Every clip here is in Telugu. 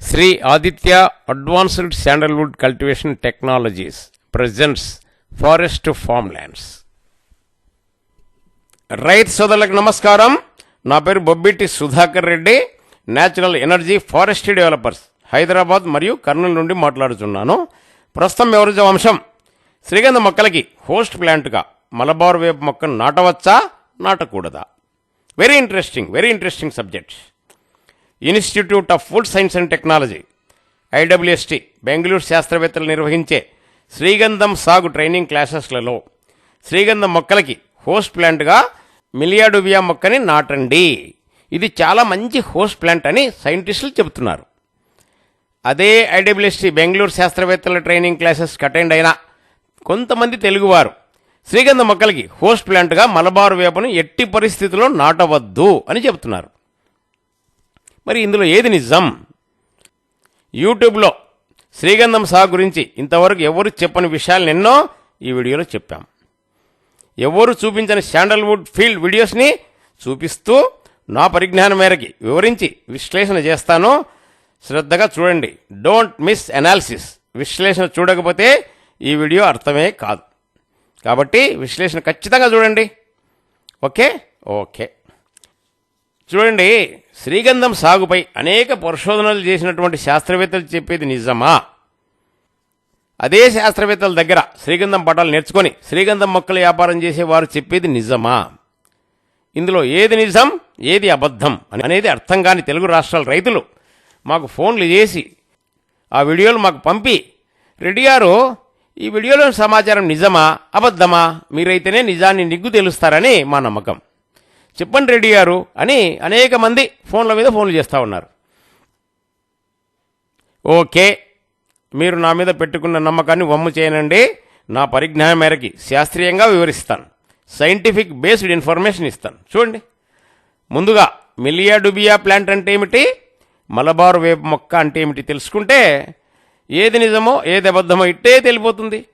Shri Aditya advanced sandalwood cultivation technologies presents forest farm lands రైతు సోదరులకు నమస్కారం. నా పేరు Bobbiti Sudhakar Reddy natural energy forest developers Hyderabad మరియు కర్నూలు నుండి మాట్లాడుతున్నాను ప్రస్తుతం ఎవరిజో అంశం శ్రీగంధ మొక్కలకి హోస్ట్ ప్లాంట్గా మలబార్ వేపు మొక్కను నాటవచ్చా? నాటకూడదా? Very interesting very interesting subjects institute of food science and technology IWST Bengaluru శాస్త్రవేత్తలు నిర్వహించే శ్రీగంధం సాగు ట్రైనింగ్ క్లాసెస్లలో శ్రీగంధం మొక్కలకి హోస్ట్ ప్లాంట్గా మిలియాడువియా మొక్కని నాటండి. ఇది చాలా మంచి హోస్ట్ ప్లాంట్ అని సైంటిస్టులు చెబుతున్నారు. అదే ఐడబ్ల్యూఎస్టీ బెంగళూరు శాస్త్రవేత్తల ట్రైనింగ్ క్లాసెస్ అటెండ్ అయిన కొంతమంది తెలుగువారు శ్రీగంధ మొక్కలకి హోస్ట్ ప్లాంట్గా మలబారు వేపను ఎట్టి పరిస్థితుల్లో నాటవద్దు అని చెబుతున్నారు. మరి ఇందులో ఏది నిజం? యూట్యూబ్లో శ్రీగంధం సాగు గురించి ఇంతవరకు ఎవరు చెప్పని విషయాలను ఎన్నో ఈ వీడియోలో చెప్పాం. ఎవరు చూపించని శాండల్వుడ్ ఫీల్డ్ వీడియోస్ని చూపిస్తూ నా పరిజ్ఞానం మేరకి వివరించి విశ్లేషణ చేస్తాను శ్రద్ధగా చూడండి. డోంట్ మిస్ అనాలిసిస్ విశ్లేషణ చూడకపోతే ఈ వీడియో అర్థమే కాదు. కాబట్టి విశ్లేషణ ఖచ్చితంగా చూడండి. ఓకే? ఓకే. చూడండి శ్రీగంధం సాగుపై అనేక పరిశోధనలు చేసినటువంటి శాస్త్రవేత్తలు చెప్పేది నిజమా? అదే శాస్త్రవేత్తల దగ్గర శ్రీగంధం పటాలు నేర్చుకొని శ్రీగంధం మొక్కల వ్యాపారం చేసేవారు చెప్పేది నిజమా? ఇందులో ఏది నిజం ఏది అబద్ధం అనేది అర్థం కాని తెలుగు రాష్ట్రాల రైతులు మాకు ఫోన్లు చేసి ఆ వీడియోలు మాకు పంపి రెడ్డి గారు ఈ వీడియోలోని సమాచారం నిజమా అబద్ధమా? మీరైతేనే నిజాన్ని నిగ్గు తెలుస్తారని మా నమ్మకం. చెప్పండి రెడ్డి గారు అని అనేక మంది ఫోన్ల మీద ఫోన్లు చేస్తూ ఉన్నారు. ఓకే మీరు నా మీద పెట్టుకున్న నమ్మకాన్ని వమ్ము చేయనండి. నా పరిజ్ఞానం మేరకి శాస్త్రీయంగా వివరిస్తాను. సైంటిఫిక్ బేస్డ్ ఇన్ఫర్మేషన్ ఇస్తాను. చూడండి. ముందుగా మిలియాడుబియా ప్లాంట్ అంటే ఏమిటి? మలబార్ వేప మొక్క అంటే ఏమిటి తెలుసుకుంటే ఏది నిజమో ఏది అబద్ధమో ఇట్టే తెలిపోతుంది.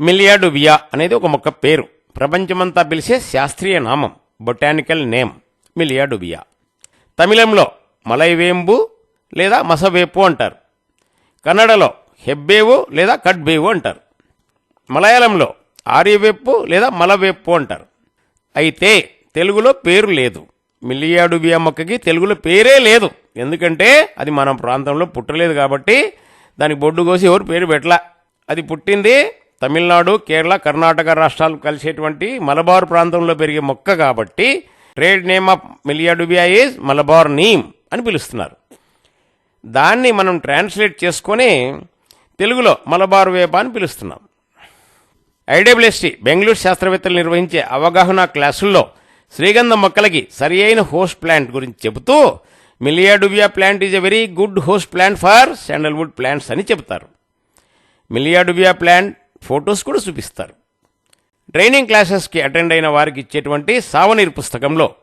మిలియాడుబియా అనేది ఒక మొక్క పేరు. ప్రపంచమంతా పిలిచే శాస్త్రీయ నామం బొటానికల్ నేమ్ మిలియాడుబియా. తమిళంలో మలైవేంబు లేదా మసవేపు అంటారు. కన్నడలో హెబ్బేవు లేదా కడ్బేవు అంటారు. మలయాళంలో ఆర్యవేప్పు లేదా మలవేప్పు అంటారు. అయితే తెలుగులో పేరు లేదు. మిలియాడుబియా మొక్కకి తెలుగులో పేరే లేదు. ఎందుకంటే అది మన ప్రాంతంలో పుట్టలేదు కాబట్టి దానికి బొడ్డు కోసి ఎవరు పేరు పెట్టలా. అది పుట్టింది తమిళనాడు కేరళ కర్ణాటక రాష్ట్రాలు కలిసేటువంటి మలబార్ ప్రాంతంలో పెరిగే మొక్క కాబట్టి trade name of Melia dubia is Malabar neem అని పిలుస్తున్నారు. దాన్ని మనం ట్రాన్స్లేట్ చేసుకొని తెలుగులో మలబార్ వేప అని పిలుస్తున్నాం. ఐడబ్ల్యూఎస్టీ బెంగళూరు శాస్త్రవేత్తలు నిర్వహించే అవగాహన క్లాసుల్లో శ్రీగంధ మొక్కలకి సరి అయిన హోస్ట్ ప్లాంట్ గురించి చెబుతూ Melia dubia plant is a very good host plant for sandalwood plants అని చెబుతారు. మిలియాడుబియా ప్లాంట్ ఫొటోస్ కూడా చూపిస్తారు. ట్రైనింగ్ క్లాసెస్కి అటెండ్ అయిన వారికి ఇచ్చేటువంటి సావనీర్ పుస్తకంలో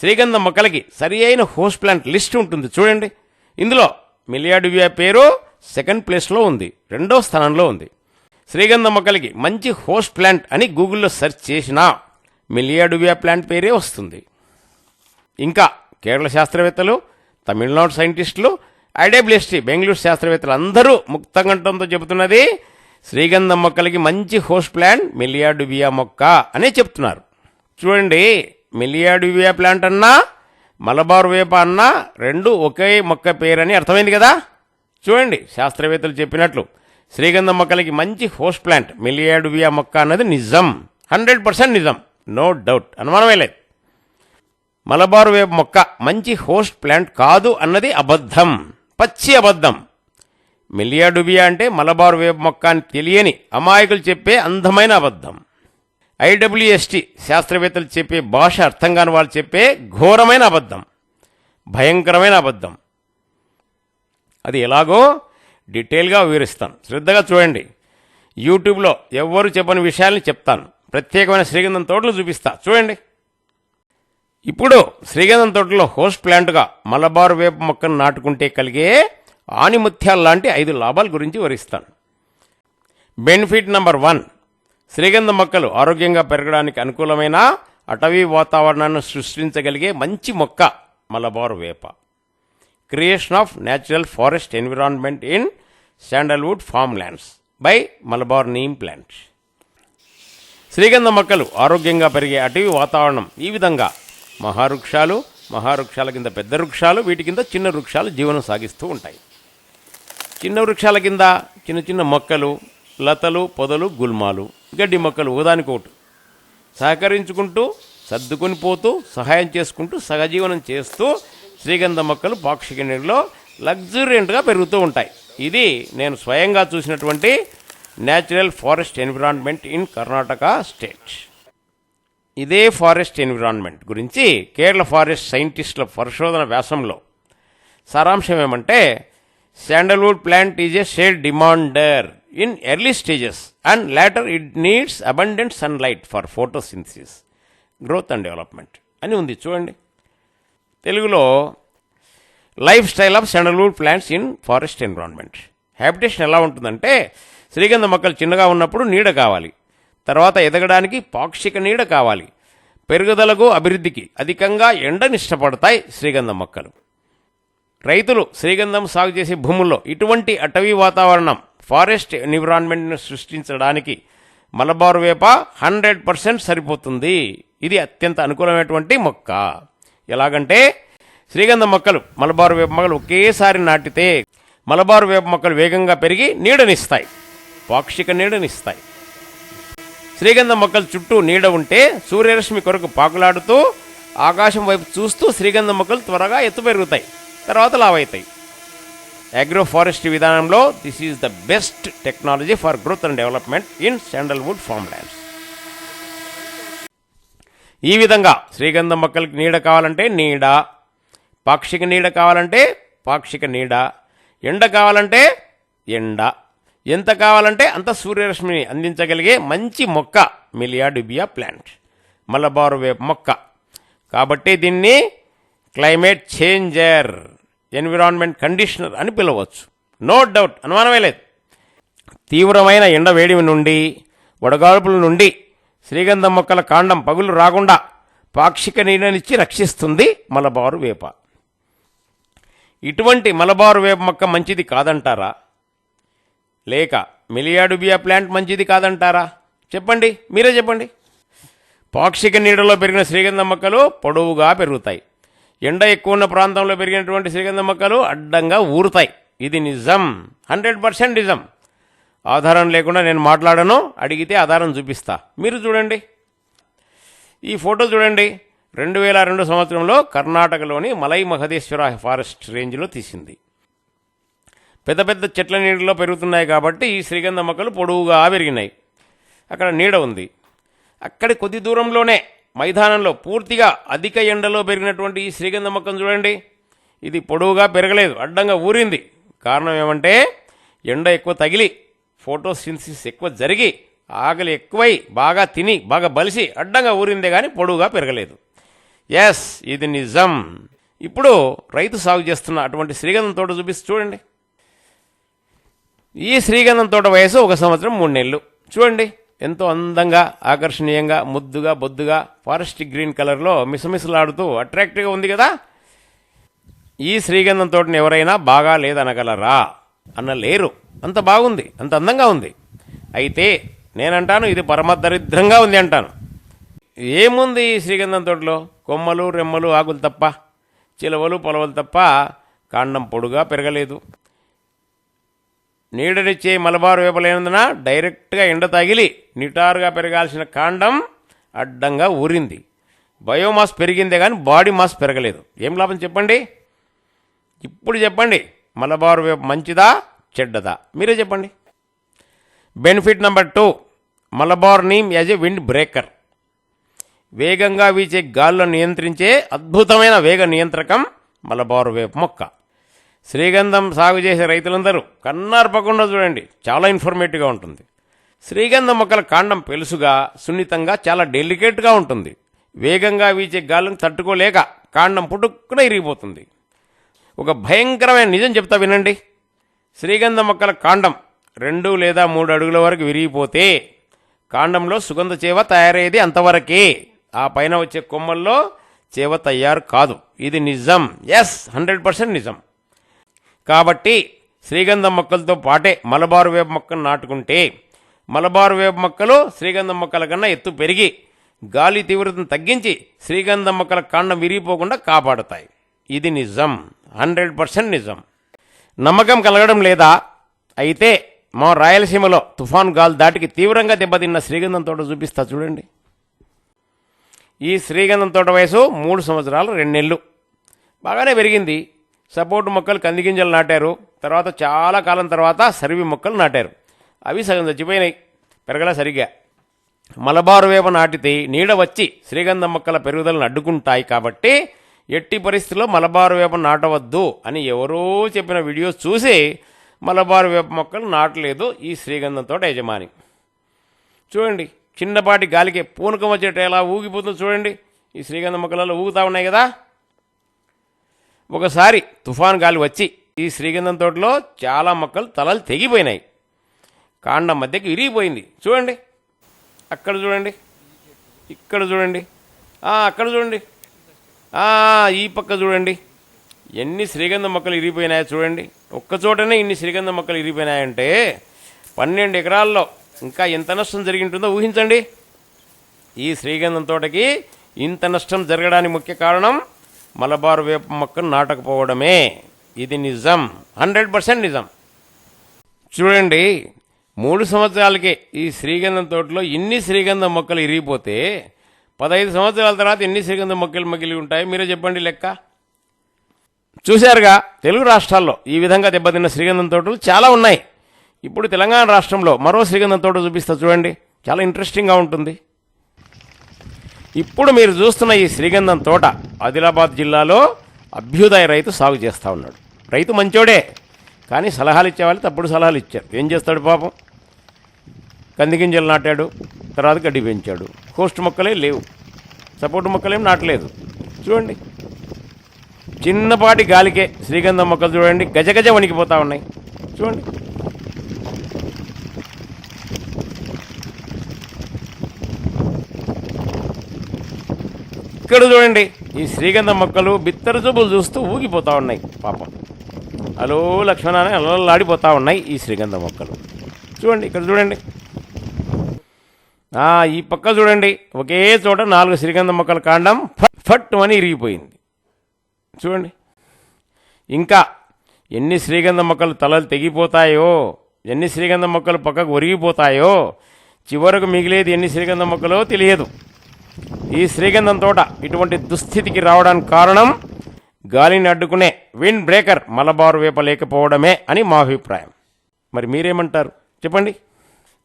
శ్రీగంధ మొక్కలకి సరి అయిన హోస్ట్ ప్లాంట్ లిస్ట్ ఉంటుంది చూడండి. ఇందులో మిలియాడుబియా పేరు సెకండ్ ప్లేస్లో ఉంది రెండో స్థానంలో ఉంది. శ్రీగంధ మొక్కలకి మంచి హోస్ట్ ప్లాంట్ అని గూగుల్లో సెర్చ్ చేసినా మిలియాడుబియా ప్లాంట్ పేరే వస్తుంది. ఇంకా కేరళ శాస్త్రవేత్తలు తమిళనాడు సైంటిస్టులు ఐడబ్ల్యూఎస్టీ బెంగళూరు శాస్త్రవేత్తలు అందరూ ముక్తంగంటంతో చెబుతున్నది శ్రీగంధం మొక్కలకి మంచి హోస్ట్ ప్లాంట్ మిలియాడుబియా మొక్క అనే చెప్తున్నారు. చూడండి మిలియాడుబియా ప్లాంట్ అన్నా మలబార్ వేప అన్నా రెండు ఒకే మొక్క పేరని అర్థమైంది కదా? చూడండి శాస్త్రవేత్తలు చెప్పినట్లు శ్రీగంధం మొక్కలకి మంచి హోస్ట్ ప్లాంట్ మిలియాడుబియా మొక్క అన్నది నిజం. హండ్రెడ్ పర్సెంట్ నిజం. No doubt. అనుమానమే లేదు. మలబారు వేప మొక్క మంచి హోస్ట్ ప్లాంట్ కాదు అన్నది అబద్ధం. పచ్చి అబద్ధం. మిలియాడుబియా అంటే మలబారు వేప మొక్క అని తెలియని అమాయకులు చెప్పే అందమైన అబద్ధం. ఐడబ్ల్యూఎస్టీ శాస్త్రవేత్తలు చెప్పే భాష అర్థం కాని వాళ్ళు చెప్పే ఘోరమైన అబద్ధం. భయంకరమైన అబద్ధం. అది ఎలాగో డీటెయిల్గా వివరిస్తాను. శ్రద్ధగా చూడండి. యూట్యూబ్లో ఎవ్వరు చెప్పని విషయాల్ని చెప్తాను. ప్రత్యేకమైన శ్రీగంధం తోటలు చూపిస్తా. చూడండి. ఇప్పుడు శ్రీగంధం తోటలో హోస్ట్ ప్లాంట్గా మలబార్ వేప మొక్కను నాటుకుంటే కలిగే ఆనిముత్యాల లాంటి ఐదు లాభాల గురించి వివరిస్తాను. బెనిఫిట్ నంబర్ వన్ శ్రీగంధ మొక్కలు ఆరోగ్యంగా పెరగడానికి అనుకూలమైన? అటవీ వాతావరణాన్ని సృష్టించగలిగే మంచి మొక్క మలబారు వేప. Creation of natural forest environment in sandalwood farm lands by Malabar neem plant. శ్రీగంధ మొక్కలు ఆరోగ్యంగా పెరిగే అటవీ వాతావరణం ఈ విధంగా. మహావృక్షాలు మహావృక్షాల కింద పెద్ద వృక్షాలు వీటి కింద చిన్న వృక్షాలు జీవనం సాగిస్తూ ఉంటాయి. చిన్న వృక్షాల కింద చిన్న చిన్న మొక్కలు లతలు పొదలు గుల్మాలు గడ్డి మొక్కలు ఒకదానికొకటి. సహకరించుకుంటూ సర్దుకొని పోతూ సహాయం చేసుకుంటూ సహజీవనం చేస్తూ శ్రీగంధ మొక్కలు పాక్షిక నీటిలో లగ్జూరియంట్గా పెరుగుతూ ఉంటాయి. ఇది నేను స్వయంగా చూసినటువంటి natural forest environment in Karnataka state. ఇదే ఫారెస్ట్ ఎన్విరాన్మెంట్ గురించి కేరళ ఫారెస్ట్ సైంటిస్టుల పరిశోధన వ్యాసంలో సారాంశం ఏమంటే sandalwood plant is a shade demander in early stages and later it needs abundant sunlight for photosynthesis growth and development అని ఉంది చూడండి. తెలుగులో life style of sandalwood plants in forest environment habitation ఎలా ఉంటుందంటే శ్రీగంధ మొక్కలు చిన్నగా ఉన్నప్పుడు నీడ కావాలి. తర్వాత ఎదగడానికి పాక్షిక నీడ కావాలి. పెరుగుదలకు అభివృద్ధికి అధికంగా ఎండనిష్టపడతాయి శ్రీగంధ మొక్కలు. రైతులు శ్రీగంధం సాగు చేసే భూముల్లో ఇటువంటి అటవీ వాతావరణం ఫారెస్ట్ ఎన్విరాన్మెంట్ను సృష్టించడానికి మలబారు వేప హండ్రెడ్ పర్సెంట్ సరిపోతుంది. ఇది అత్యంత అనుకూలమైనటువంటి మొక్క. ఎలాగంటే శ్రీగంధ మొక్కలు మలబారు వేప మొక్కలు ఒకేసారి నాటితే మలబారు వేప మొక్కలు వేగంగా పెరిగి నీడనిస్తాయి. పాక్షిక నీడనిస్తాయి. శ్రీగంధ మొక్కల చుట్టూ నీడ ఉంటే సూర్యరశ్మి కొరకు పాకులాడుతూ ఆకాశం వైపు చూస్తూ శ్రీగంధ మొక్కలు త్వరగా ఎత్తు పెరుగుతాయి తర్వాత లావైతాయి. ఆగ్రోఫారెస్ట్ విధానంలో this is the best technology for growth and development in sandalwood farm lands ఈ విధంగా శ్రీగంధ మొక్కలకి నీడ కావాలంటే నీడ పాక్షిక నీడ కావాలంటే పాక్షిక నీడ ఎండ కావాలంటే ఎండ ఎంత కావాలంటే అంత సూర్యరశ్మిని అందించగలిగే మంచి మొక్క మిలియాడుబియా ప్లాంట్ మలబారు వేప మొక్క. కాబట్టి దీన్ని క్లైమేట్ చేంజర్ ఎన్విరాన్మెంట్ కండిషనర్ అని పిలవచ్చు. నో డౌట్ అనుమానమే లేదు. తీవ్రమైన ఎండ వేడిమి నుండి వడగాల్పుల నుండి శ్రీగంధం మొక్కల కాండం పగులు రాకుండా పాక్షిక నీడనిచ్చి రక్షిస్తుంది మలబారు వేప. ఇటువంటి మలబారు వేప మొక్క మంచిది కాదంటారా? లేక మిలియాడుబియా ప్లాంట్ మంచిది కాదంటారా? చెప్పండి మీరే చెప్పండి. పాక్షిక నీడలో పెరిగిన శ్రీగంధ మొక్కలు పొడవుగా పెరుగుతాయి. ఎండ ఎక్కువ ఉన్న ప్రాంతంలో పెరిగినటువంటి శ్రీగంధ మొక్కలు అడ్డంగా ఊరుతాయి. ఇది నిజం. హండ్రెడ్ పర్సెంట్ నిజం. ఆధారం లేకుండా నేను మాట్లాడను అడిగితే ఆధారం చూపిస్తా. మీరు చూడండి. ఈ ఫోటో చూడండి. రెండు వేల రెండు సంవత్సరంలో కర్ణాటకలోని మలై మహదేశ్వర ఫారెస్ట్ రేంజ్లో తీసింది. పెద్ద పెద్ద చెట్ల నీడలో పెరుగుతున్నాయి కాబట్టి ఈ శ్రీగంధ మొక్కలు పొడవుగా పెరిగినాయి. అక్కడ నీడ ఉంది. అక్కడి కొద్ది దూరంలోనే మైదానంలో పూర్తిగా అధిక ఎండలో పెరిగినటువంటి ఈ శ్రీగంధ మొక్కను చూడండి. ఇది పొడవుగా పెరగలేదు అడ్డంగా ఊరింది. కారణం ఏమంటే ఎండ ఎక్కువ తగిలి ఫోటోసింథసిస్ ఎక్కువ జరిగి ఆకలి ఎక్కువై బాగా తిని బాగా బలిసి అడ్డంగా ఊరిందే కానీ పొడవుగా పెరగలేదు. ఎస్ ఇది నిజం. ఇప్పుడు రైతు సాగు చేస్తున్న అటువంటి శ్రీగంధం తోట చూపిస్తూ చూడండి. ఈ శ్రీగంధం తోట వయసు ఒక సంవత్సరం మూడు నెలలు. చూడండి. ఎంతో అందంగా ఆకర్షణీయంగా ముద్దుగా బొద్దుగా ఫారెస్ట్ గ్రీన్ కలర్లో మిసమిసలాడుతూ అట్రాక్టివ్గా ఉంది కదా? ఈ శ్రీగంధం తోటని ఎవరైనా బాగా లేదనగలరా? అన్న లేరు. అంత బాగుంది. అంత అందంగా ఉంది. అయితే నేనంటాను ఇది పరమ దరిద్రంగా ఉంది అంటాను. ఏముంది ఈ శ్రీగంధం తోటలో? కొమ్మలు రెమ్మలు ఆకులు తప్ప. చిలవలు పొలవలు తప్ప కాండం పొడుగా పెరగలేదు. నీడనిచ్చే మలబారు వేపలేనందున డైరెక్ట్గా ఎండ తగిలి నిటారుగా పెరగాల్సిన కాండం అడ్డంగా ఊరింది. బయోమాస్ పెరిగిందే కానీ బాడీ మాస్ పెరగలేదు. ఏం లాభం చెప్పండి? ఇప్పుడు చెప్పండి. మలబారు వేప మంచిదా చెడ్డదా? మీరే చెప్పండి. Benefit number two. Malabar neem as a wind breaker. వేగంగా వీచే గాల్లో నియంత్రించే అద్భుతమైన వేగ నియంత్రకం మలబారు వేప మొక్క. శ్రీగంధం సాగు చేసే రైతులందరూ కన్నార్పకుండా చూడండి. చాలా ఇన్ఫర్మేటివ్గా ఉంటుంది. శ్రీగంధం మొక్కల కాండం పెలుసుగా సున్నితంగా చాలా డెలికేట్గా ఉంటుంది. వేగంగా వీచే గాలిని తట్టుకోలేక కాండం పుట్టుక్కున ఇరిగిపోతుంది. ఒక భయంకరమైన నిజం చెప్తా వినండి. శ్రీగంధ మొక్కల కాండం రెండు లేదా మూడు అడుగుల వరకు విరిగిపోతే కాండంలో సుగంధ చేవ తయారయ్యేది అంతవరకే. ఆ పైన వచ్చే కొమ్మల్లో చేవ తయారు కాదు. ఇది నిజం. ఎస్ హండ్రెడ్ పర్సెంట్ నిజం. కాబట్టి శ్రీగంధం మొక్కలతో పాటే మలబారు వేప మొక్కను నాటుకుంటే మలబారు వేప మొక్కలు శ్రీగంధం మొక్కల కన్నా ఎత్తు పెరిగి గాలి తీవ్రతను తగ్గించి శ్రీగంధం మొక్కల కాండం విరిగిపోకుండా కాపాడుతాయి. ఇది నిజం. హండ్రెడ్ పర్సెంట్ నిజం. నమ్మకం కలగడం లేదా? అయితే మా రాయలసీమలో తుఫాన్ గాలి దాటికి తీవ్రంగా దెబ్బతిన్న శ్రీగంధం తోట చూపిస్తా చూడండి. ఈ శ్రీగంధం తోట వయసు మూడు సంవత్సరాలు రెండు నెలలు బాగానే పెరిగింది. సపోర్ట్ మొక్కలు కందిగింజలు నాటారు. తర్వాత చాలా కాలం తర్వాత సరివి మొక్కలు నాటారు. అవి సగం చచ్చిపోయినాయి. పెరగల సరిగ్గా. మలబారు వేప నాటితే నీడ వచ్చి శ్రీగంధం మొక్కల పెరుగుదలను అడ్డుకుంటాయి కాబట్టి ఎట్టి పరిస్థితుల్లో మలబారు వేప నాటవద్దు అని ఎవరో చెప్పిన వీడియోస్ చూసి మలబారు వేప మొక్కలు నాటలేదు ఈ శ్రీగంధం తోట యజమాని. చూడండి చిన్నపాటి గాలికి పూనకం వచ్చేట ఎలా ఊగిపోతుందో చూడండి. ఈ శ్రీగంధం మొక్కలలో ఊగుతా ఉన్నాయి కదా. ఒకసారి తుఫాన్ గాలి వచ్చి ఈ శ్రీగంధం తోటలో చాలా మొక్కలు తలలు తెగిపోయినాయి. కాండం మధ్యకి విరిగిపోయింది. చూడండి. అక్కడ చూడండి. ఇక్కడ చూడండి. అక్కడ చూడండి. ఈ పక్క చూడండి. ఎన్ని శ్రీగంధం మొక్కలు ఇరిగిపోయినాయో చూడండి. ఒక్క చోటనే ఇన్ని శ్రీగంధం మొక్కలు ఇరిగిపోయినాయంటే పన్నెండు ఎకరాల్లో ఇంకా ఎంత నష్టం జరిగింటుందో ఊహించండి. ఈ శ్రీగంధం తోటకి ఇంత నష్టం జరగడానికి ముఖ్య కారణం మలబారు వేప మొక్కను నాటకపోవడమే. ఇది నిజం. హండ్రెడ్ పర్సెంట్ నిజం. చూడండి మూడు సంవత్సరాలకే ఈ శ్రీగంధం తోటలో ఇన్ని శ్రీగంధం మొక్కలు ఇరిగిపోతే పదహైదు సంవత్సరాల తర్వాత ఎన్ని శ్రీగంధం మొక్కలు మిగిలి ఉంటాయి. మీరే చెప్పండి లెక్క. చూశారుగా తెలుగు రాష్ట్రాల్లో ఈ విధంగా దెబ్బతిన్న శ్రీగంధం తోటలు చాలా ఉన్నాయి. ఇప్పుడు తెలంగాణ రాష్ట్రంలో మరో శ్రీగంధం తోట చూపిస్తా చూడండి. చాలా ఇంట్రెస్టింగ్గా ఉంటుంది. ఇప్పుడు మీరు చూస్తున్న ఈ శ్రీగంధం తోట ఆదిలాబాద్ జిల్లాలో అభ్యుదయ రైతు సాగు చేస్తూ ఉన్నాడు. రైతు మంచోడే కానీ సలహాలు ఇచ్చేవాళ్ళు తప్పుడు సలహాలు ఇచ్చారు. ఏం చేస్తాడు పాపం? కందిగింజలు నాటాడు తర్వాత గడ్డి పెంచాడు. హోస్ట్ మొక్కలే లేవు. సపోర్ట్ మొక్కలేం నాటలేదు. చూడండి. చిన్నపాటి గాలికే శ్రీగంధం మొక్కలు చూడండి. గజగజ వణికిపోతా ఉన్నాయి. చూడండి. ఇక్కడ చూడండి ఈ శ్రీగంధం మొక్కలు బిత్తర చూపులు చూస్తూ ఊగిపోతూ ఉన్నాయి పాపం. అలో లక్ష్మణ అని ఉన్నాయి ఈ శ్రీగంధ మొక్కలు. చూడండి ఇక్కడ చూడండి. ఈ పక్క చూడండి ఒకే చోట నాలుగు శ్రీగంధం మొక్కల కాండం ఫట్ ఫట్ అని ఇరిగిపోయింది. చూడండి. ఇంకా ఎన్ని శ్రీగంధ మొక్కలు తలలు తెగిపోతాయో ఎన్ని శ్రీగంధ మొక్కలు పక్కకు ఒరిగిపోతాయో చివరకు మిగిలేది ఎన్ని శ్రీగంధం మొక్కలో తెలియదు. ఈ శ్రీగంధం తోట ఇటువంటి దుస్థితికి రావడానికి కారణం గాలిని అడ్డుకునే విండ్ బ్రేకర్ మలబారు వేప లేకపోవడమే అని మా అభిప్రాయం. మరి మీరేమంటారు? చెప్పండి.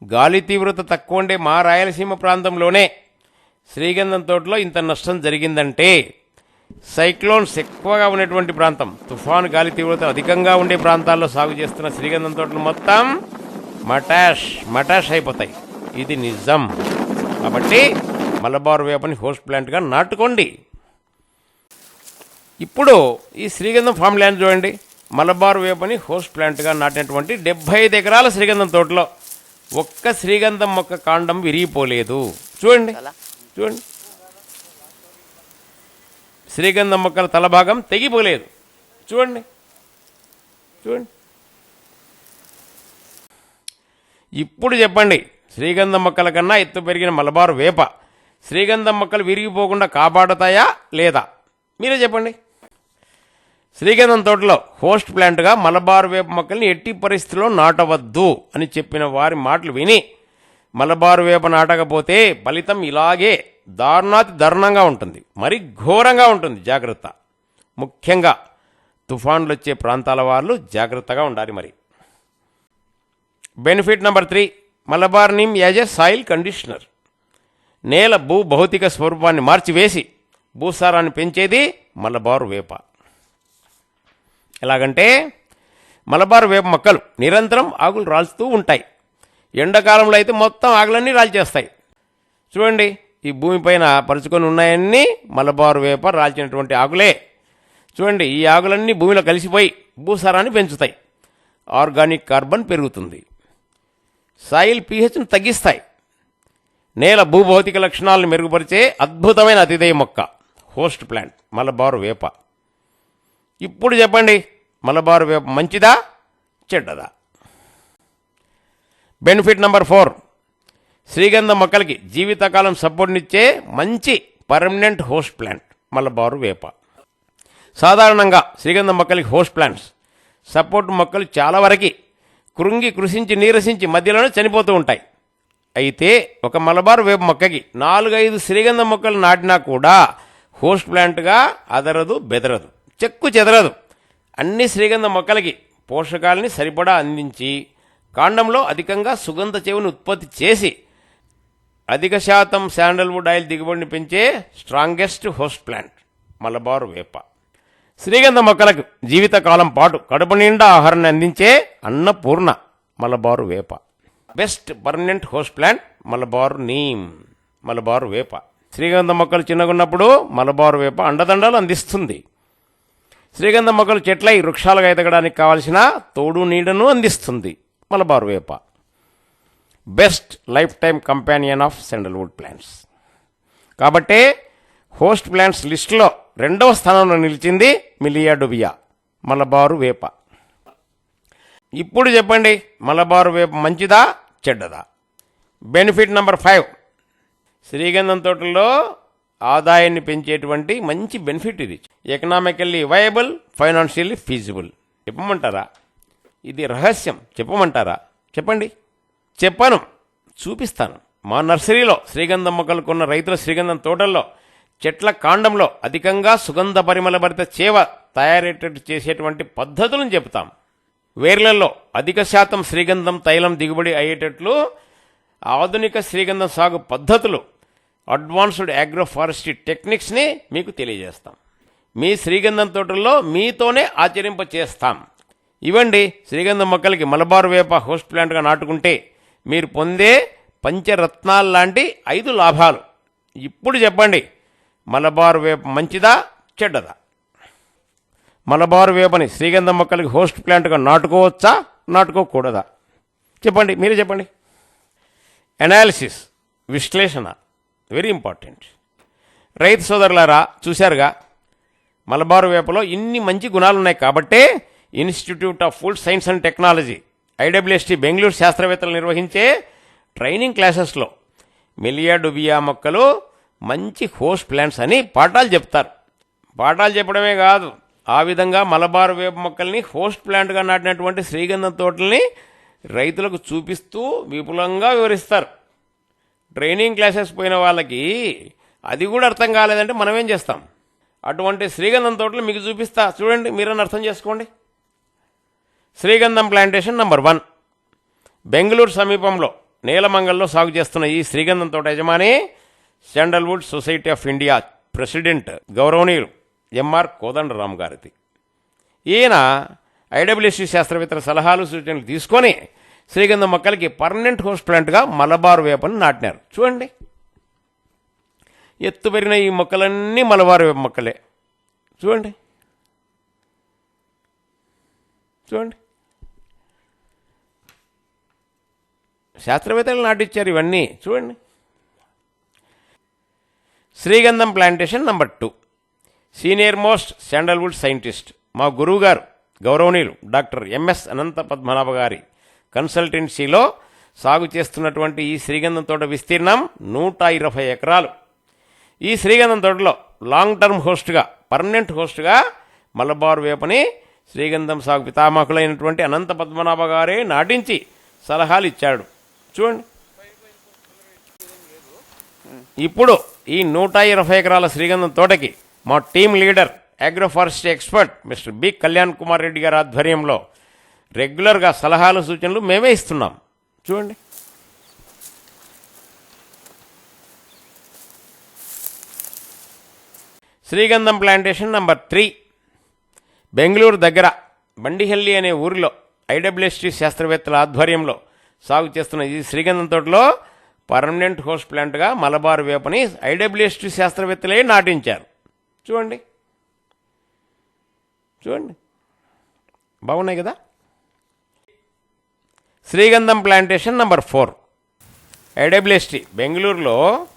గాలి తీవ్రత తక్కువ ఉండే మా రాయలసీమ ప్రాంతంలోనే శ్రీగంధం తోటలో ఇంత నష్టం జరిగిందంటే సైక్లోన్స్ ఎక్కువగా ఉన్నటువంటి ప్రాంతం. తుఫాను గాలి తీవ్రత అధికంగా ఉండే ప్రాంతాల్లో సాగు చేస్తున్న శ్రీగంధం తోటలు మొత్తం మటాష్ మటాష్ అయిపోతాయి. ఇది నిజం. కాబట్టి మలబారు వేపని హోస్ట్ ప్లాంట్గా నాటుకోండి. ఇప్పుడు ఈ శ్రీగంధం ఫామ్ ల్యాండ్ చూడండి. మలబార్ వేపని హోస్ట్ ప్లాంట్గా నాటినటువంటి డెబ్బై ఐదు ఎకరాల శ్రీగంధం తోటలో ఒక్క శ్రీగంధం మొక్క కాండం విరిగిపోలేదు. చూడండి. చూడండి. శ్రీగంధం మొక్కల తలభాగం తెగిపోలేదు. చూడండి. చూడండి. ఇప్పుడు చెప్పండి శ్రీగంధం మొక్కల కన్నా ఎత్తు పెరిగిన మలబారు వేప శ్రీగంధం మొక్కలు విరిగిపోకుండా కాపాడతాయా లేదా? మీరే చెప్పండి. శ్రీగంధం తోటలో హోస్ట్ ప్లాంట్గా మలబార్ వేప మొక్కల్ని ఎట్టి పరిస్థితుల్లో నాటవద్దు అని చెప్పిన వారి మాటలు విని మలబారు వేప నాటకపోతే ఫలితం ఇలాగే దారుణాతి దారుణంగా ఉంటుంది. మరి ఘోరంగా ఉంటుంది. జాగ్రత్త. ముఖ్యంగా తుఫాన్లు వచ్చే ప్రాంతాల వాళ్ళు జాగ్రత్తగా ఉండాలి మరి. Benefit number three. మలబార్ నిమ్ యాజ్ ఎ సాయిల్ కండిషనర్. నేల భూ భౌతిక స్వరూపాన్ని మార్చివేసి భూసారాన్ని పెంచేది మలబారు వేప. ఎలాగంటే మలబారు వేప మొక్కలు నిరంతరం ఆకులు రాల్చుతూ ఉంటాయి. ఎండాకాలంలో అయితే మొత్తం ఆకులన్నీ రాల్చేస్తాయి. చూడండి ఈ భూమిపైన పరుచుకొని ఉన్నాయన్నీ మలబారు వేప రాల్చినటువంటి ఆకులే. చూడండి ఈ ఆకులన్నీ భూమిలో కలిసిపోయి భూసారాన్ని పెంచుతాయి. ఆర్గానిక్ కార్బన్ పెరుగుతుంది. సాయిల్ పీహెచ్ను తగ్గిస్తాయి. నేల భూభౌతిక లక్షణాలను మెరుగుపరిచే అద్భుతమైన అతిథేయ మొక్క హోస్ట్ ప్లాంట్ మలబారు వేప. ఇప్పుడు చెప్పండి మలబారు వేప మంచిదా చెడ్డదా? బెనిఫిట్ నెంబర్ ఫోర్ శ్రీగంధ మొక్కలకి జీవితకాలం సపోర్ట్నిచ్చే మంచి పర్మనెంట్ హోస్ట్ ప్లాంట్ మలబారు వేప. సాధారణంగా శ్రీగంధ మొక్కలకి హోస్ట్ ప్లాంట్స్ సపోర్ట్ మొక్కలు చాలా వరకు కృంగి కృషించి నీరసించి మధ్యలోనే చనిపోతూ ఉంటాయి. అయితే ఒక మలబారు వేప మొక్కకి నాలుగైదు శ్రీగంధ మొక్కలు నాటినా కూడా హోస్ట్ ప్లాంట్గా అదరదు బెదరదు. చెక్కు చెదరదు. అన్ని శ్రీగంధ మొక్కలకి పోషకాలని సరిపడా అందించి కాండంలో అధికంగా సుగంధ చెవుని ఉత్పత్తి చేసి అధిక శాతం శాండల్వుడ్ ఆయిల్ దిగుబడిని పెంచే స్ట్రాంగెస్ట్ హోస్ట్ ప్లాంట్ మలబారు వేప. శ్రీగంధ మొక్కలకు జీవితకాలం పాటు కడుపు నిండా ఆహారాన్ని అందించే అన్నపూర్ణ మలబారు వేప. Best permanent host plant Malabar neem Malabar వేప. శ్రీగంధ మొక్కలు చిన్నగున్నప్పుడు మలబారు వేప అండదండలు అందిస్తుంది. శ్రీగంధ మొక్కలు చెట్లై వృక్షాలుగా ఎదగడానికి కావలసిన తోడు నీడను అందిస్తుంది మలబారు వేప. Best life time companion of sandalwood plants. కాబట్టే హోస్ట్ ప్లాంట్స్ లిస్టులో రెండవ స్థానంలో నిలిచింది మిలియాడుబియా మలబారు వేప. ఇప్పుడు చెప్పండి మలబారు వేప మంచిదా? చెడ్డదా? Benefit number five. శ్రీగంధం తోటల్లో ఆదాయాన్ని పెంచేటువంటి మంచి బెనిఫిట్ ఇది. Economically viable financially feasible. చెప్పమంటారా? ఇది రహస్యం. చెప్పమంటారా? చెప్పండి. చెప్పను. చూపిస్తాను. మా నర్సరీలో శ్రీగంధం మొక్కలు కొన్న రైతుల శ్రీగంధం తోటల్లో చెట్ల కాండంలో అధికంగా సుగంధ పరిమళభరిత చేవ తయారయ్యేటట్టు చేసేటువంటి పద్ధతులను చెప్తాం వేర్లలో అధిక శాతం శ్రీగంధం తైలం దిగుబడి అయ్యేటట్లు ఆధునిక శ్రీగంధం సాగు పద్ధతులు అడ్వాన్స్డ్ అగ్రోఫారెస్ట్రీ టెక్నిక్స్ని మీకు తెలియజేస్తాం. మీ శ్రీగంధం తోటల్లో మీతోనే ఆచరింప చేస్తాం. ఇవ్వండి శ్రీగంధం మొక్కలకి మలబారు వేప హోస్ట్ ప్లాంట్గా నాటుకుంటే మీరు పొందే పంచరత్నాలు లాంటి ఐదు లాభాలు. ఇప్పుడు చెప్పండి మలబారు వేప మంచిదా చెడ్డదా? మలబారు వేపని శ్రీగంధం మొక్కలకి హోస్ట్ ప్లాంట్గా నాటుకోవచ్చా? నాటుకోకూడదా? చెప్పండి మీరే చెప్పండి. అనాలిసిస్ విశ్లేషణ వెరీ ఇంపార్టెంట్ రైతు సోదరులారా చూశారుగా? మలబారు వేపలో ఇన్ని మంచి గుణాలు ఉన్నాయి కాబట్టే institute of food science and technology IWST Bengaluru శాస్త్రవేత్తలు నిర్వహించే ట్రైనింగ్ క్లాసెస్లో మిలియాడుబియా మొక్కలు మంచి హోస్ట్ ప్లాంట్స్ అని పాఠాలు చెప్తారు. పాఠాలు చెప్పడమే కాదు ఆ విధంగా మలబారు వేప మొక్కల్ని హోస్ట్ ప్లాంట్గా నాటినటువంటి శ్రీగంధం తోటల్ని రైతులకు చూపిస్తూ విపులంగా వివరిస్తారు. ట్రైనింగ్ క్లాసెస్ పోయిన వాళ్ళకి అది కూడా అర్థం కాలేదంటే మనమేం చేస్తాం? అటువంటి శ్రీగంధం తోటలు మీకు చూపిస్తా. చూడండి మీరని అర్థం చేసుకోండి. శ్రీగంధం ప్లాంటేషన్ నంబర్ వన్. బెంగళూరు సమీపంలో నీలమంగల్లో సాగు చేస్తున్న ఈ శ్రీగంధం తోట యజమాని sandalwood society of India president గౌరవనీయులు. ఎంఆర్ కోదండరామ్ గారిది. ఈయన ఐడబ్ల్యూసీ శాస్త్రవేత్తల సలహాలు సూచనలు తీసుకొని శ్రీగంధం మొక్కలకి పర్మనెంట్ హోస్ట్ ప్లాంట్గా మలబారు వేపను నాటినారు. చూడండి. ఎత్తు పెరిగిన ఈ మొక్కలన్నీ మలబారు వేప మొక్కలే. చూడండి. చూడండి. శాస్త్రవేత్తలు నాటిచ్చారు ఇవన్నీ. చూడండి. శ్రీగంధం plantation number two. Senior most sandalwood scientist మా గురువుగారు గౌరవనీయులు డాక్టర్ ఎంఎస్ అనంత పద్మనాభ గారి కన్సల్టెన్సీలో సాగు చేస్తున్నటువంటి ఈ శ్రీగంధం తోట విస్తీర్ణం నూట ఇరవై ఎకరాలు. ఈ శ్రీగంధం తోటలో లాంగ్ టర్మ్ హోస్ట్గా పర్మనెంట్ హోస్ట్గా మలబార్ వేపని శ్రీగంధం సాగు పితామహులైనటువంటి అనంత పద్మనాభ గారే నాటించి సలహాలు ఇచ్చాడు. చూడండి. ఇప్పుడు ఈ నూట ఇరవై ఎకరాల శ్రీగంధం తోటకి మా team leader agroforestry expert mister B Kalyan Kumar Reddy గారి ఆధ్వర్యంలో రెగ్యులర్గా సలహాలు సూచనలు మేమే ఇస్తున్నాం. చూడండి. శ్రీగంధం ప్లాంటేషన్ నంబర్ త్రీ బెంగళూరు దగ్గర బండిహల్లి అనే ఊరిలో ఐడబ్ల్యూఎస్టీ శాస్త్రవేత్తల ఆధ్వర్యంలో సాగు చేస్తున్న ఈ శ్రీగంధం తోటలో పర్మనెంట్ హోస్ట్ ప్లాంట్గా మలబార్ వేపని ఐడబ్ల్యూఎస్టీ శాస్త్రవేత్తలే నాటించారు. చూడండి. చూడండి. బాగున్నాయి కదా? శ్రీగంధం ప్లాంటేషన్ నంబర్ ఫోర్. ఐడబ్ల్యూఎస్టీ బెంగళూరులో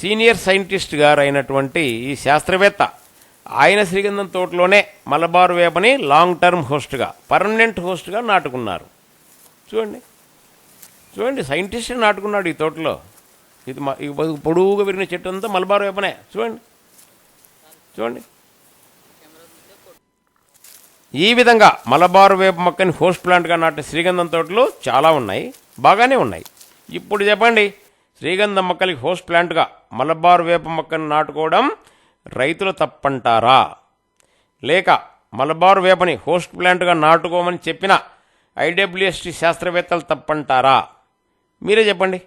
సీనియర్ సైంటిస్ట్ గారు అయినటువంటి ఈ శాస్త్రవేత్త ఆయన శ్రీగంధం తోటలోనే మలబారు వేపని లాంగ్ టర్మ్ హోస్ట్గా పర్మనెంట్ హోస్ట్గా నాటుకున్నారు. చూడండి. చూడండి సైంటిస్ట్ నాటుకున్నాడు ఈ తోటలో. ఇది మా విరిగిన చెట్టు అంతా మలబారు వేపనే. చూడండి. చూడండి. ఈ విధంగా మలబారు వేప మొక్కని హోస్ట్ ప్లాంట్గా నాటే శ్రీగంధం తోటలు చాలా ఉన్నాయి బాగానే ఉన్నాయి. ఇప్పుడు చెప్పండి శ్రీగంధం మొక్కలకి హోస్ట్ ప్లాంట్గా మలబారు వేప మొక్కను నాటుకోవడం రైతులు తప్పంటారా? లేక మలబారు వేపని హోస్ట్ ప్లాంట్గా నాటుకోమని చెప్పిన ఐడబ్ల్యూఎస్టి శాస్త్రవేత్తలు తప్పంటారా? మీరే చెప్పండి.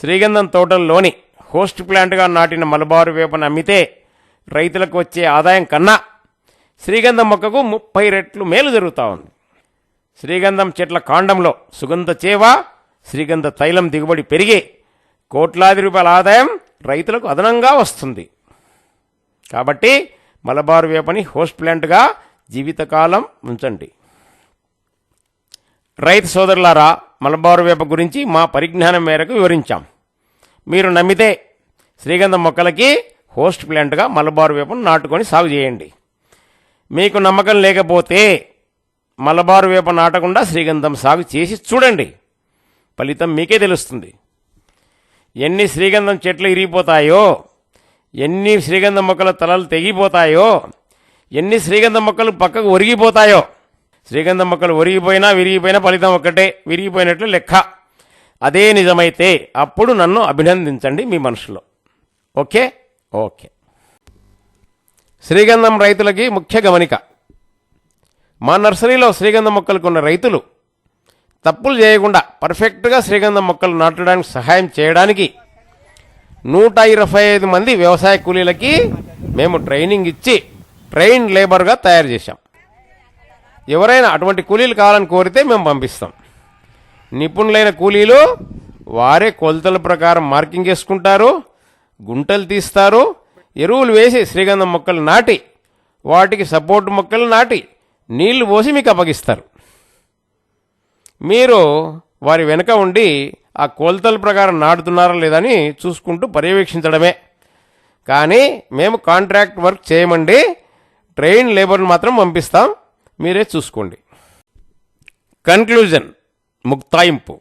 శ్రీగంధం తోటల్లోని హోస్ట్ ప్లాంట్గా నాటిన మలబారు వేపను అమ్మితే రైతులకు వచ్చే ఆదాయం కన్నా శ్రీగంధం మొక్కకు ముప్పై రెట్లు మేలు జరుగుతూ ఉంది. శ్రీగంధం చెట్ల కాండంలో సుగంధ చేవ శ్రీగంధ తైలం దిగుబడి పెరిగి కోట్లాది రూపాయల ఆదాయం రైతులకు అదనంగా వస్తుంది. కాబట్టి మలబారు వేపని హోస్ట్ ప్లాంట్గా జీవితకాలం ఉంచండి. రైతు సోదరులారా మలబారు వేప గురించి మా పరిజ్ఞానం మేరకు వివరించాం. మీరు నమ్మితే శ్రీగంధం మొక్కలకి హోస్ట్ ప్లాంట్గా మలబారు వేపను నాటుకొని సాగు చేయండి. మీకు నమ్మకం లేకపోతే మలబారు వేప నాటకుండా శ్రీగంధం సాగు చేసి చూడండి. ఫలితం మీకే తెలుస్తుంది. ఎన్ని శ్రీగంధం చెట్లు ఇరిగిపోతాయో ఎన్ని శ్రీగంధం మొక్కల తలలు తెగిపోతాయో ఎన్ని శ్రీగంధం మొక్కలు పక్కకు ఒరిగిపోతాయో శ్రీగంధం మొక్కలు ఒరిగిపోయినా విరిగిపోయినా ఫలితం ఒక్కటే విరిగిపోయినట్లు లెక్క. అదే నిజమైతే అప్పుడు నన్ను అభినందించండి మీ మనసులో ఓకే? ఓకే. శ్రీగంధం రైతులకి ముఖ్య గమనిక. మా నర్సరీలో శ్రీగంధం మొక్కలు కొన్న రైతులు తప్పులు చేయకుండా పర్ఫెక్ట్గా శ్రీగంధం మొక్కలు నాటడానికి సహాయం చేయడానికి నూట ఇరవై ఐదు మంది వ్యవసాయ కూలీలకి మేము ట్రైనింగ్ ఇచ్చి ట్రైన్ లేబర్గా తయారు చేశాం. ఎవరైనా అటువంటి కూలీలు కావాలని కోరితే మేము పంపిస్తాం. నిపుణులైన కూలీలు వారే కొలతల ప్రకారం మార్కింగ్ చేసుకుంటారు. గుంటలు తీస్తారు ఎరువులు వేసి శ్రీగంధం మొక్కలు నాటి వాటికి సపోర్ట్ మొక్కలు నాటి నీళ్ళు పోసి మీకు అప్పగిస్తారు. మీరు వారి వెనుక ఉండి ఆ కోల్తల ప్రకారం నాటుతున్నారా లేదని చూసుకుంటూ పర్యవేక్షించడమే. కానీ మేము కాంట్రాక్ట్ వర్క్ చేయమండి ట్రైన్ లేబర్ని మాత్రం పంపిస్తాం మీరే చూసుకోండి. కన్క్లూజన్ ముక్తాయింపు.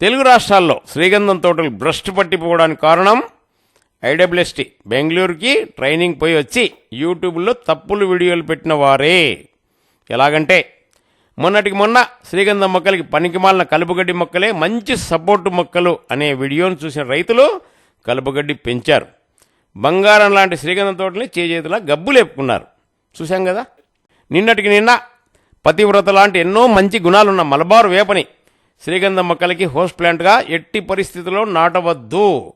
తెలుగు రాష్ట్రాల్లో శ్రీగంధం తోటలు భ్రష్టు పట్టిపోవడానికి కారణం ఐడబ్ల్యూఎస్టీ. బెంగళూరుకి ట్రైనింగ్ పోయి వచ్చి యూట్యూబ్లో తప్పులు వీడియోలు పెట్టిన వారే. ఎలాగంటే మొన్నటికి మొన్న శ్రీగంధం మొక్కలకి పనికిమాలిన కలుపుగడ్డి మొక్కలే మంచి సపోర్టు మొక్కలు అనే వీడియోను చూసిన రైతులు కలుపుగడ్డి పెంచారు. బంగారం లాంటి శ్రీగంధం తోటని చేజేతులా గబ్బు లేపుకున్నారు. చూశాం కదా? నిన్నటికి నిన్న పతివ్రత లాంటి ఎన్నో మంచి గుణాలున్న మలబారు వేపని శ్రీగంధ మొక్కలకి హోస్ట్ ప్లాంట్గా ఎట్టి పరిస్థితుల్లో నాటవద్దు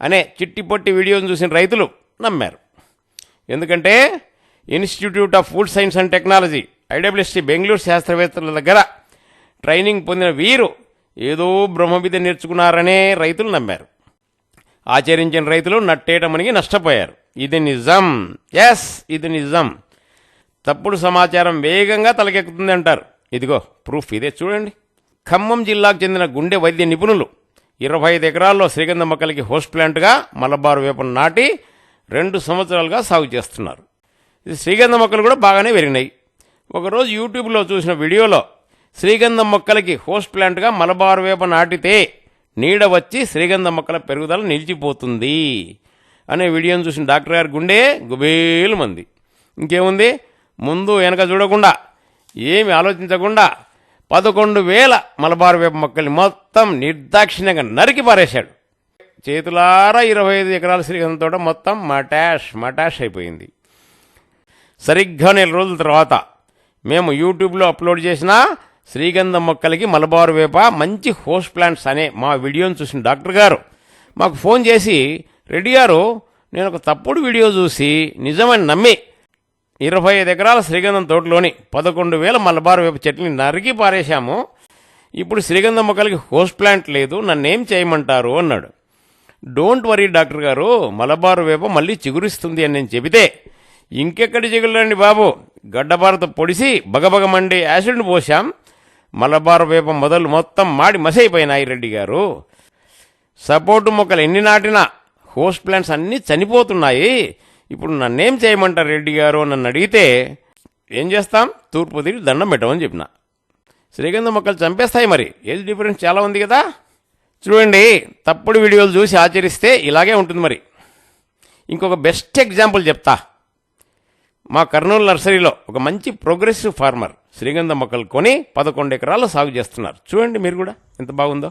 అనే చిట్టి పొట్టి వీడియోను చూసిన రైతులు నమ్మారు. ఎందుకంటే institute of food science and technology IWST Bengaluru శాస్త్రవేత్తల దగ్గర ట్రైనింగ్ పొందిన వీరు ఏదో బ్రహ్మవిద్య నేర్చుకున్నారనే రైతులు నమ్మారు. ఆచరించిన రైతులు నట్టేట నష్టపోయారు. ఇది నిజం. ఎస్ ఇది నిజం. తప్పుడు సమాచారం వేగంగా తలకెక్కుతుంది అంటారు. ఇదిగో ప్రూఫ్ ఇదే చూడండి. ఖమ్మం జిల్లాకు చెందిన గుండె వైద్య నిపుణులు ఇరవై ఐదు ఎకరాల్లో శ్రీగంధ మొక్కలకి హోస్ట్ ప్లాంట్గా మలబారు వేపను నాటి రెండు సంవత్సరాలుగా సాగు చేస్తున్నారు. ఇది శ్రీగంధ మొక్కలు కూడా బాగానే పెరిగినాయి. ఒకరోజు యూట్యూబ్లో చూసిన వీడియోలో శ్రీగంధం మొక్కలకి హోస్ట్ ప్లాంట్గా మలబారు వేప నాటితే నీడ వచ్చి శ్రీగంధ మొక్కల పెరుగుదల నిలిచిపోతుంది అనే వీడియోను చూసిన డాక్టర్ గారి గుండె గుబేలు మంది ఇంకేముంది? ముందు వెనక చూడకుండా ఏమి ఆలోచించకుండా పదకొండు వేల మలబారు వేప మొక్కల్ని మొత్తం నిర్దాక్షిణ్యంగా నరికి పారేశాడు. చేతులారా ఇరవై ఐదు ఎకరాల శ్రీగంధం తోట మొత్తం మటాష్ మటాష్ అయిపోయింది. సరిగ్గా నెల రోజుల తర్వాత మేము యూట్యూబ్లో అప్లోడ్ చేసిన శ్రీగంధం మొక్కలకి మలబారు వేప మంచి హోస్ట్ ప్లాంట్స్ అనే మా వీడియోని చూసిన డాక్టర్ గారు మాకు ఫోన్ చేసి రెడ్డి గారు నేను ఒక తప్పుడు వీడియో చూసి నిజమని నమ్మి ఇరవై ఐదు ఎకరాల శ్రీగంధం తోటలోని పదకొండు వేల మలబారు వేప చెట్లని నరికి పారేశాము. ఇప్పుడు శ్రీగంధం మొక్కలకి హోస్ట్ ప్లాంట్ లేదు నన్నేం చేయమంటారు అన్నాడు. డోంట్ వరీ డాక్టర్ గారు మలబారు వేప మళ్ళీ చిగురిస్తుంది అని నేను చెబితే ఇంకెక్కడి చిగురులండి బాబు? గడ్డబారతో పొడిసి బగబగ మండి యాసిడ్ని పోసాం మలబారు వేప మొదలు మొత్తం మాడి మసైపోయినాయి రెడ్డి గారు. సపోర్టు మొక్కలు ఎన్ని నాటినా హోస్ట్ ప్లాంట్స్ అన్నీ చనిపోతున్నాయి. ఇప్పుడు నన్నేం చేయమంటారు రెడ్డి గారు నన్ను అడిగితే ఏం చేస్తాం? తూర్పు తిరిగి దండం పెట్టమని చెప్పిన. శ్రీగంధ మొక్కలు చంపేస్తాయి మరి. ఏజ్ డిఫరెన్స్ చాలా ఉంది కదా. చూడండి తప్పుడు వీడియోలు చూసి ఆచరిస్తే ఇలాగే ఉంటుంది మరి. ఇంకొక బెస్ట్ ఎగ్జాంపుల్ చెప్తా. మా కర్నూలు నర్సరీలో ఒక మంచి ప్రోగ్రెసివ్ ఫార్మర్ శ్రీగంధ మొక్కలు కొని పదకొండు ఎకరాలు సాగు చేస్తున్నారు. చూడండి మీరు కూడా ఎంత బాగుందో.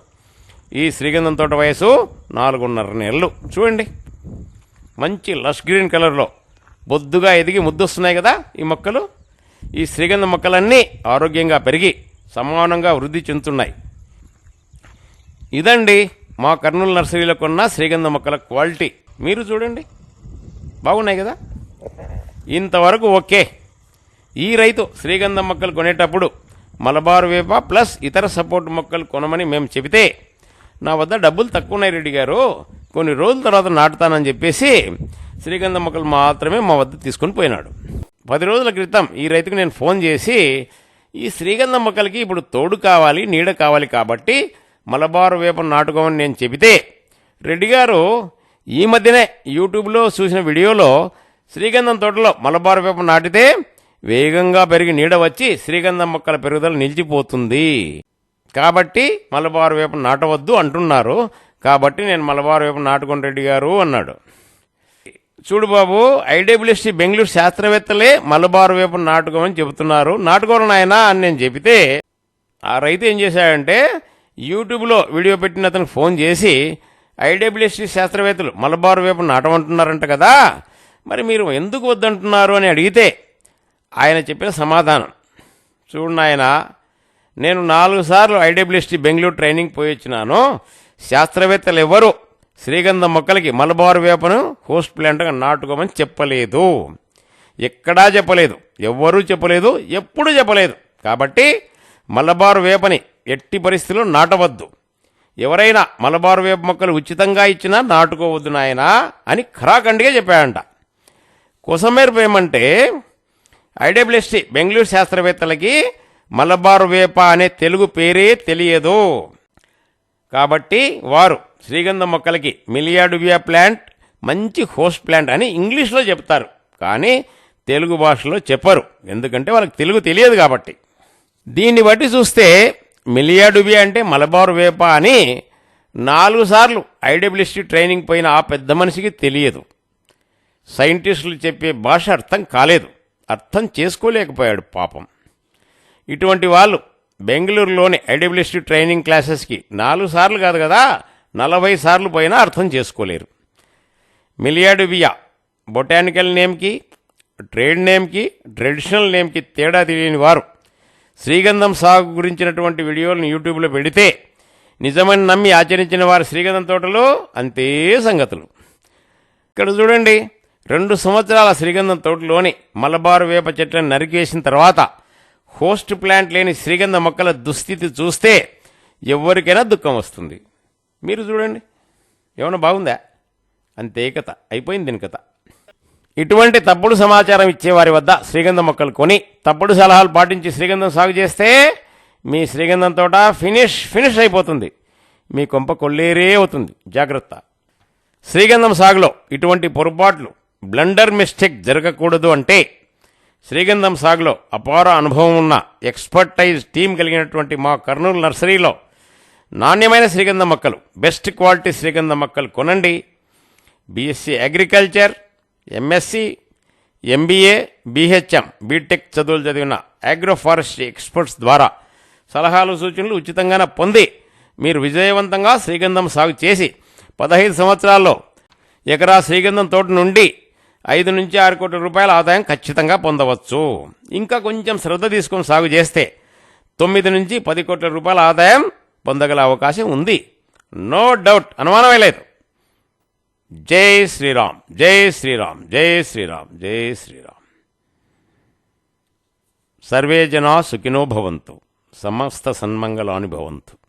ఈ శ్రీగంధం తోట వయసు నాలుగున్నర నెలలు. చూడండి. మంచి లష్ గ్రీన్ కలర్లో. బొద్దుగా ఎదిగి ముద్దొస్తున్నాయి కదా ఈ మొక్కలు. ఈ శ్రీగంధ మొక్కలన్నీ ఆరోగ్యంగా పెరిగి సమానంగా వృద్ధి చెందుతున్నాయి. ఇదండి మా కర్నూలు నర్సరీలో కొన్న శ్రీగంధ మొక్కల క్వాలిటీ. మీరు చూడండి. బాగున్నాయి కదా? ఇంతవరకు ఓకే. ఈ రైతు శ్రీగంధం మొక్కలు కొనేటప్పుడు మలబారు వేప ప్లస్ ఇతర సపోర్ట్ మొక్కలు కొనమని మేము చెబితే నా వద్ద డబ్బులు తక్కువ ఉన్నాయి రెడ్డి గారు. కొన్ని రోజుల తర్వాత నాటుతానని చెప్పేసి శ్రీగంధం మొక్కలు మాత్రమే మా వద్ద తీసుకొని పోయినాడు. పది రోజుల క్రితం ఈ రైతుకు నేను ఫోన్ చేసి ఈ శ్రీగంధం మొక్కలకి ఇప్పుడు తోడు కావాలి నీడ కావాలి కాబట్టి మలబారు వేపను నాటుకోమని నేను చెబితే రెడ్డి గారు ఈ మధ్యనే యూట్యూబ్లో చూసిన వీడియోలో శ్రీగంధం తోటలో మలబారు వేప నాటితే వేగంగా పెరిగి నీడ వచ్చి శ్రీగంధం మొక్కల పెరుగుదల నిలిచిపోతుంది. కాబట్టి మలబారు వేప నాటవద్దు అంటున్నారు. కాబట్టి నేను మలబారు వైపు నాటుకొని రెడ్డి గారు అన్నాడు. చూడు బాబు ఐడబ్ల్యూఎస్సి బెంగళూరు శాస్త్రవేత్తలే మలబారు వేప నాటుకోమని చెబుతున్నారు. నాటుకోరు నాయనా అని నేను చెబితే ఆ రైతు ఏం చేశాడంటే యూట్యూబ్లో వీడియో పెట్టిన అతనికి ఫోన్ చేసి ఐడబ్ల్యూఎస్సి శాస్త్రవేత్తలు మలబారు వేప నాటమంటున్నారంట కదా మరి మీరు ఎందుకు వద్దంటున్నారు అని అడిగితే ఆయన చెప్పిన సమాధానం. చూడు నాయన నేను నాలుగు సార్లు ఐడబ్ల్యూఎస్టీ బెంగళూరు ట్రైనింగ్ పోయి వచ్చినాను. శాస్త్రవేత్తలు ఎవరు శ్రీగంధం మొక్కలకి మలబారు వేపను హోస్ట్ ప్లాంట్గా నాటుకోమని చెప్పలేదు. ఎక్కడా చెప్పలేదు. ఎవ్వరూ చెప్పలేదు. ఎప్పుడూ చెప్పలేదు. కాబట్టి మలబారు వేపని ఎట్టి పరిస్థితుల్లో నాటవద్దు. ఎవరైనా మలబారు వేప మొక్కలు ఉచితంగా ఇచ్చినా నాటుకోవద్దు నాయనా అని ఖరాఖండిగా చెప్పాడంట. కొసమేరు ఏమంటే ఐడబ్ల్యూఎస్టీ బెంగళూరు శాస్త్రవేత్తలకి మలబారు వేప అనే తెలుగు పేరే తెలియదు. కాబట్టి వారు శ్రీగంధ మొక్కలకి మిలియాడువియా ప్లాంట్ మంచి హోస్ట్ ప్లాంట్ అని ఇంగ్లీష్లో చెప్తారు. కానీ తెలుగు భాషలో చెప్పరు. ఎందుకంటే వాళ్ళకి తెలుగు తెలియదు కాబట్టి. దీన్ని బట్టి చూస్తే మిలియాడుబియా అంటే మలబారు వేప అని నాలుగు సార్లు ఐడబ్ల్యూసీ ట్రైనింగ్ పోయిన ఆ పెద్ద మనిషికి తెలియదు. సైంటిస్టులు చెప్పే భాష అర్థం కాలేదు. అర్థం చేసుకోలేకపోయాడు పాపం. ఇటువంటి వాళ్ళు బెంగళూరులోని ఐడబ్ల్యూఎస్టీ ట్రైనింగ్ క్లాసెస్కి నాలుగు సార్లు కాదు కదా నలభై సార్లు పోయినా అర్థం చేసుకోలేరు. మిలియాడుబియా బొటానికల్ నేమ్కి ట్రేడ్ నేమ్కి ట్రెడిషనల్ నేమ్కి తేడా తెలియని వారు. శ్రీగంధం సాగు గురించినటువంటి వీడియోలను యూట్యూబ్లో పెడితే నిజమని నమ్మి ఆచరించిన వారి శ్రీగంధం తోటలో అంతే సంగతులు. ఇక్కడ చూడండి రెండు సంవత్సరాల శ్రీగంధం తోటలోని మలబారు వేప చెట్లను నరికేసిన తర్వాత హోస్ట్ ప్లాంట్ లేని శ్రీగంధ మొక్కల దుస్థితి చూస్తే ఎవరికైనా దుఃఖం వస్తుంది. మీరు చూడండి. ఏమైనా బాగుందా? అంతే కథ. అయిపోయింది దీని కథ. ఇటువంటి తప్పుడు సమాచారం ఇచ్చే వారి వద్ద శ్రీగంధం మొక్కలు కొని తప్పుడు సలహాలు పాటించి శ్రీగంధం సాగు చేస్తే మీ శ్రీగంధం తోట ఫినిష్ ఫినిష్ అయిపోతుంది. మీ కొంప కొల్లేరే అవుతుంది. జాగ్రత్త. శ్రీగంధం సాగులో ఇటువంటి పొరపాట్లు బ్లండర్ మిస్టేక్ జరగకూడదు అంటే శ్రీగంధం సాగులో అపార అనుభవం ఉన్న ఎక్స్పర్టైజ్ టీం కలిగినటువంటి మా కర్నూలు నర్సరీలో నాణ్యమైన శ్రీగంధం మొక్కలు బెస్ట్ క్వాలిటీ శ్రీగంధం మొక్కలు కొనండి. BSc agriculture MSc MBA BHM BTech చదువులు చదివిన అగ్రో ఫారెస్ట్రీ ఎక్స్పర్ట్స్ ద్వారా సలహాలు సూచనలు ఉచితంగానే పొంది మీరు విజయవంతంగా శ్రీగంధం సాగు చేసి పదహైదు సంవత్సరాల్లో ఎకరా శ్రీగంధం తోట నుండి ఐదు నుంచి ఆరు కోట్ల రూపాయల ఆదాయం ఖచ్చితంగా పొందవచ్చు. ఇంకా కొంచెం శ్రద్ధ తీసుకొని సాగు చేస్తే తొమ్మిది నుంచి పది కోట్ల రూపాయల ఆదాయం పొందగల అవకాశం ఉంది. No doubt. అనుమానమే లేదు. జై శ్రీరామ్. జై శ్రీరామ్. జై శ్రీరామ్. జై శ్రీరామ్. సర్వే జనా సుఖినో భవంతు. సమస్త సన్మంగళాని భవంతు.